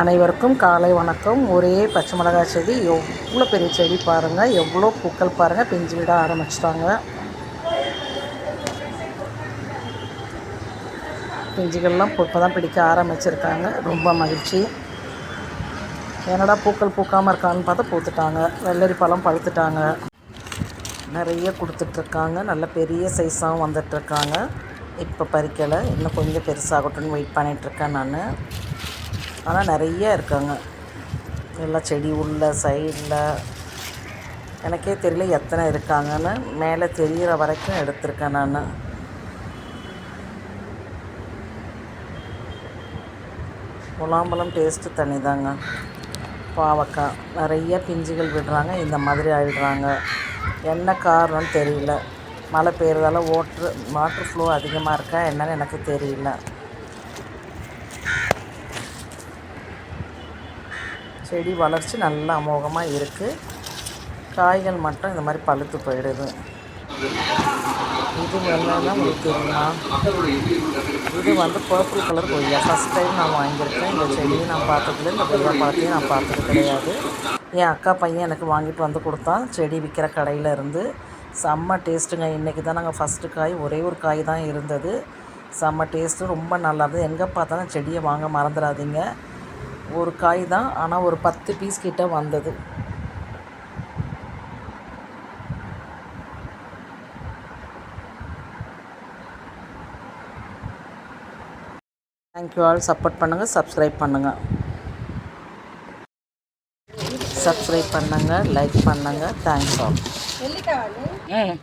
அனைவருக்கும் காலை வணக்கம். ஒரே பச்சை மிளகாய் செடி எவ்வளோ பெரிய செடி பாருங்கள் எவ்வளோ பூக்கள் பாருங்கள் பிஞ்சு விட ஆரம்பிச்சிட்டாங்க. பிஞ்சுகள்லாம் இப்போ தான் பிடிக்க ஆரம்பிச்சிருக்காங்க. ரொம்ப மகிழ்ச்சி. என்னடா பூக்கள் பூக்காமல் இருக்கான்னு பார்த்தா பூத்துட்டாங்க. வெள்ளரி பழம் பழுத்துட்டாங்க. நிறைய கொடுத்துட்ருக்காங்க. நல்ல பெரிய சைஸாகவும் வந்துட்டுருக்காங்க இப்போ பறிக்கலை. இன்னும் கொஞ்சம் பெருசாகட்டும்னு வெயிட் பண்ணிகிட்ருக்கேன் நான். ஆனால் நிறைய இருக்காங்க. எல்லாம் செடி உள்ள சைடில் எனக்கே தெரியல எத்தனை இருக்காங்கன்னு. மேலே தெரிகிற வரைக்கும் எடுத்திருக்கேன் நான். முலாம்பழம் டேஸ்ட்டு தண்ணி தாங்க பாவக்காய். நிறைய பிஞ்சுகள் விடுறாங்க. இந்த மாதிரி ஆகிடுறாங்க என்ன காரணம்னு தெரியல. மழை பெய்யறதால ஓட்ரு வாட்ரு ஃப்ளோ அதிகமாக இருக்கா என்னன்னு எனக்கு தெரியல. செடி வளர்ச்சி நல்லா அமோகமாக இருக்குது காய்கள் மட்டும் இந்த மாதிரி பழுத்து போயிடுது. இது என்னென்னா உங்களுக்கு தெரியுமா? இது வந்து பர்பிள் கலர் கொய்யா. ஃபஸ்ட் டைம் நான் வாங்கியிருக்கேன். இந்த செடியை நான் பார்த்ததில்ல இந்த கொய்யா பழத்தையும் நான் பார்த்தது கிடையாது. என் அக்கா பையன் எனக்கு வாங்கிட்டு வந்து கொடுத்தான். செடி விற்கிற கடையில் இருந்து. செம்ம டேஸ்ட்டுங்க இன்றைக்கி தான் நாங்கள் ஃபஸ்ட்டு காய் ஒரே ஒரு காய் தான் இருந்தது. செம்ம டேஸ்ட்டு ரொம்ப நல்லா இருந்தது. எங்கே பார்த்தாலும் செடியை வாங்க மறந்துடாதீங்க. ஒரு காய் தான் ஆனால் ஒரு பத்து பீஸ் கிட்ட வந்தது. தேங்க்யூ ஆல் சப்போர்ட் பண்ணுங்கள் சப்ஸ்கிரைப் பண்ணுங்கள் சப்ஸ்கிரைப் பண்ணுங்கள் லைக் பண்ணுங்கள் தேங்க்ஸ் ஆல் ம்.